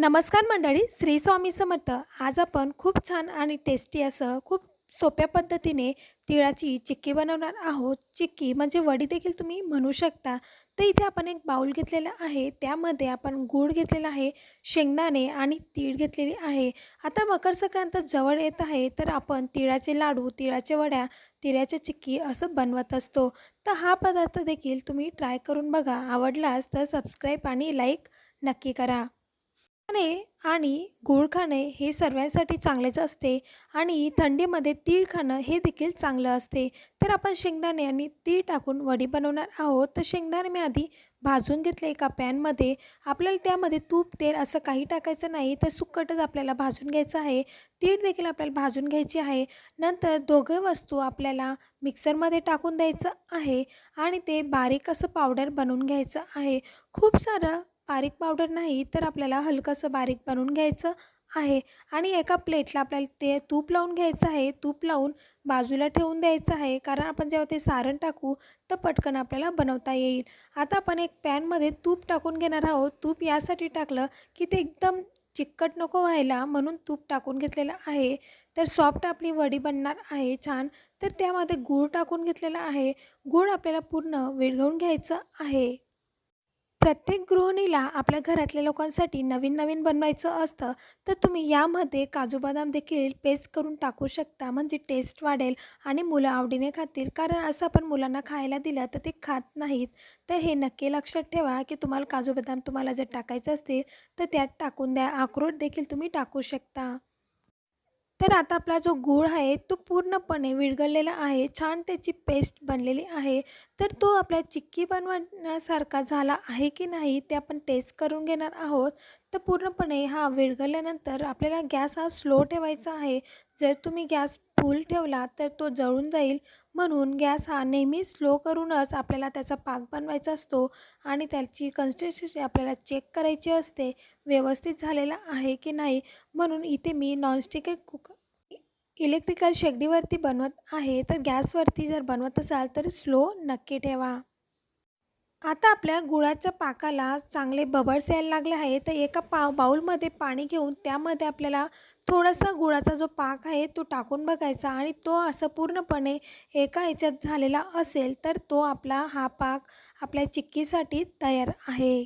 नमस्कार मंडळी श्री स्वामी समर्थ. आज आपण खूप छान आणि टेस्टी असं खूप सोप्या पद्धतीने तिळाची चिक्की बनवणार आहोत. चिक्की म्हणजे वडी देखील तुम्ही म्हणू शकता. तर इथे आपण एक बाऊल घेतलेला आहे. त्यामध्ये आपण गूळ घेतलेला आहे शेंगदाणे आणि तीळ घेतलेली आहे. आता मकर संक्रांत जवळ येत आहे तर आपण तिळाचे लाडू तिळाच्या वड्या तिळाच्या चिक्की असं बनवत असतो. तर हा पदार्थ देखील तुम्ही ट्राय करून बघा. आवडलास तर सबस्क्राईब आणि लाईक नक्की करा. खाणे आणि गूळ खाणे हे सर्वांसाठी चांगलेच असते आणि थंडीमध्ये तीळ खाणं हे देखील चांगलं असते. तर आपण शेंगदाणे आणि तीळ टाकून वडी बनवणार आहोत. तर शेंगदाणे मी आधी भाजून घेतले एका पॅनमध्ये. आपल्याला त्यामध्ये तूप तेल असं काही टाकायचं नाही. तर सुक्कटच आपल्याला भाजून घ्यायचं आहे. तीळ देखील आपल्याला भाजून घ्यायची आहे. नंतर दोघं वस्तू आपल्याला मिक्सरमध्ये टाकून द्यायचं आहे आणि ते बारीक असं पावडर बनवून घ्यायचं आहे. खूप सारं बारीक पावडर नाही तर आपल्याला हलकंसं बारीक बनवून घ्यायचं आहे. आणि एका प्लेटला आपल्याला ते तूप लावून घ्यायचं आहे. तूप लावून बाजूला ठेवून द्यायचं आहे. कारण आपण जेव्हा ते सारण टाकू तर पटकन आपल्याला बनवता येईल. आता आपण एक पॅनमध्ये तूप टाकून घेणार आहोत. तूप यासाठी टाकलं की ते एकदम चिकट नको व्हायला म्हणून तूप टाकून घेतलेलं आहे. तर सॉफ्ट आपली वडी बनणार आहे छान. तर त्यामध्ये गूळ टाकून घेतलेला आहे. गूळ आपल्याला पूर्ण विरघळून घ्यायचं आहे. प्रत्येक गृहिणीला आपल्या घरातल्या लोकांसाठी नवीन नवीन बनवायचं असतं तर तुम्ही यामध्ये काजू बदाम देखील पेस्ट करून टाकू शकता. म्हणजे टेस्ट वाढेल आणि मुलं आवडीने खातील. कारण असं आपण मुलांना खायला दिलं तर ते खात नाहीत. तर हे नक्की लक्षात ठेवा की तुम्हाला काजू बदाम तुम्हाला जर टाकायचं असतील तर त्यात टाकून द्या. अक्रोड देखील तुम्ही टाकू शकता. तर आता आपला जो गूळ आहे तो पूर्णपणे विरघळलेला आहे. छान त्याची पेस्ट बनलेली आहे. तर तो आपल्या चिक्की बनवण्यासारखा झाला आहे की नाही ते आपण टेस्ट करून घेणार आहोत. तर पूर्णपणे हा विरघळल्यानंतर आपल्याला गॅस हा स्लो ठेवायचा आहे. जर तुम्ही गॅस फुल ठेवला तर तो जळून जाईल. म्हणून गॅस हा नेहमी स्लो करूनच आपल्याला त्याचा पाक बनवायचा असतो आणि त्याची कन्सिस्टन्सी आपल्याला चेक करायची असते व्यवस्थित झालेला आहे की नाही. म्हणून इथे मी नॉनस्टिक कुक इलेक्ट्रिकल शेगडीवरती बनवत आहे. तर गॅसवरती जर बनवत असाल तर स्लो नक्की ठेवा. आता आपल्या गुळाच्या पाकाला चांगले बबल्स यायला लागले आहे तर एका पा बाऊलमध्ये पाणी घेऊन त्यामध्ये आपल्याला थोडासा गुळाचा जो पाक आहे तो टाकून बघायचा आणि तो असं पूर्णपणे एका ह्याच्यात झालेला असेल तर तो आपला हा पाक आपल्या चिक्कीसाठी तयार आहे.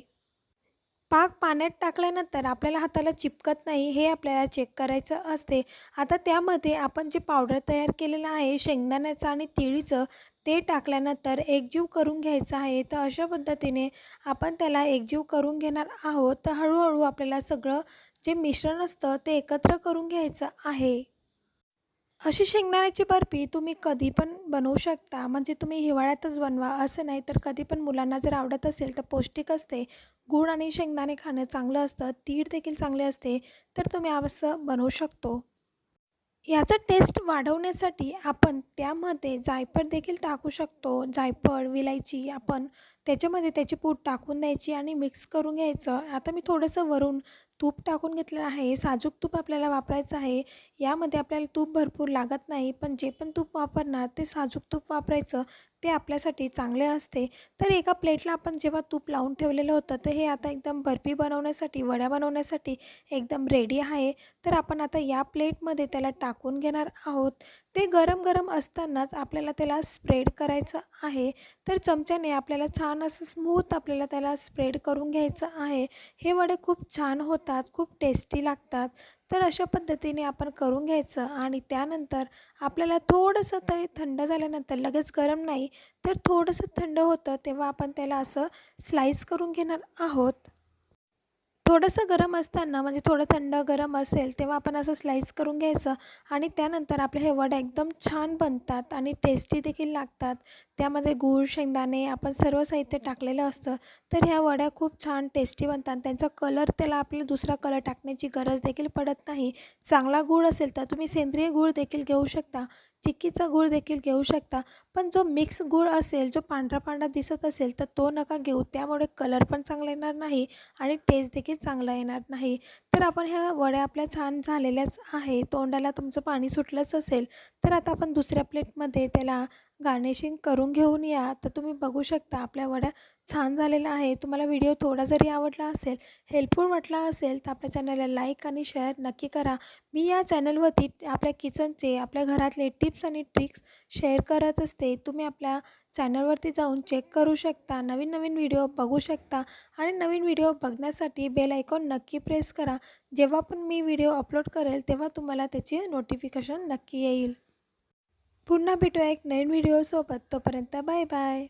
पाक पाण्यात टाकल्यानंतर आपल्याला हाताला चिपकत नाही हे आपल्याला चेक करायचं असते. आता त्यामध्ये आपण जे पावडर तयार केलेलं आहे शेंगदाण्याचं आणि तिळीचं ते टाकल्यानंतर एकजीव करून घ्यायचं आहे तर अशा पद्धतीने आपण त्याला एकजीव करून घेणार आहोत. तर हळूहळू आपल्याला सगळं जे मिश्रण असतं ते एकत्र करून घ्यायचं आहे. अशी शेंगदाण्याची बर्फी तुम्ही कधी पण बनवू शकता. म्हणजे तुम्ही हिवाळ्यातच बनवा असं नाही. तर कधी पण मुलांना जर आवडत असेल तर पौष्टिक असते. गूळ आणि शेंगदाणे खाणं चांगलं असतं. तीळ देखील चांगले असते. तर तुम्ही असं बनवू शकतो. याचा टेस्ट वाढवण्यासाठी आपण त्यामध्ये जायफळ देखील टाकू शकतो. जायफळ विलायची आपण त्याच्यामध्ये त्याची पूड टाकून द्यायची आणि मिक्स करून घ्यायचं. आता मी थोडंसं वरून तूप टाकून घेतलेलं आहे साजूक तूप आपल्याला वापरायचं आहे यामध्ये आपल्याला तूप भरपूर लागत नाही पण जे पण तूप वापरणार ते साजूक तूप वापरायचं ते आपल्यासाठी चांगले असते. तर एका प्लेटला आपण जेव्हा तूप लावून ठेवलेलं होतं तर हे आता एकदम बर्फी बनवण्यासाठी वड्या बनवण्यासाठी एकदम रेडी आहे. तर आपण आता या प्लेटमध्ये त्याला टाकून घेणार आहोत. ते गरम गरम असतानाच आपल्याला त्याला स्प्रेड करायचं आहे. तर चमच्याने आपल्याला छान असं स्मूथ आपल्याला त्याला स्प्रेड करून घ्यायचं आहे. हे वडे खूप छान होतात खूप टेस्टी लागतात. तर अशा पद्धतीने आपण करून घ्यायचं आणि त्यानंतर आपल्याला थोडंसं ते थंड झाल्यानंतर लगेच गरम नाही तर थोडंसं थंड होतं तेव्हा आपण त्याला असं स्लाईस करून घेणार आहोत. थोडंसं गरम असताना म्हणजे थोडं थंड गरम असेल तेव्हा आपण असं स्लाईस करून घ्यायचं आणि त्यानंतर आपले हे वडे एकदम छान बनतात आणि टेस्टी देखील लागतात. त्यामध्ये गूळ शेंगदाणे आपण सर्व साहित्य टाकलेलं असतं तर ह्या वड्या खूप छान टेस्टी बनतात त्यांचा कलर त्याला आपल्याला दुसरा कलर टाकण्याची गरज देखील पडत नाही. चांगला गूळ असेल तर तुम्ही सेंद्रिय गूळ देखील घेऊ शकता. चिक्कीचा गूळ देखील घेऊ शकता. पण जो मिक्स गूळ असेल जो पांढरा पांढरा दिसत असेल तर तो नका घेऊ. त्यामुळे कलर पण चांगला येणार नाही आणि टेस्ट देखील चांगला येणार नाही. तर आपण ह्या वड्या आपल्या छान झालेल्याच आहे. तोंडाला तुमचं पाणी सुटलंच असेल तर आता आपण दुसऱ्या प्लेटमध्ये त्याला गार्निशिंग करून घेऊन या. तर तुम्ही बघू शकता आपल्या वड्या छान झालेला आहे तुम्हाला व्हिडिओ थोडा जरी आवडला असेल हेल्पफुल वाटला असेल तर आपल्या चॅनलला लाईक आणि शेअर नक्की करा. मी या चॅनलवरती आपल्या किचनचे आपल्या घरातले टिप्स आणि ट्रिक्स शेअर करत असते. तुम्ही आपल्या चॅनलवरती जाऊन चेक करू शकता. नवीन नवीन व्हिडिओ बघू शकता. आणि नवीन व्हिडिओ बघण्यासाठी बेल आयकॉन नक्की प्रेस करा. जेव्हा पण मी व्हिडिओ अपलोड करेल तेव्हा तुम्हाला त्याची नोटिफिकेशन नक्की येईल. पुन्हा भेटूया एक नवीन व्हिडिओसोबत तोपर्यंत बाय बाय.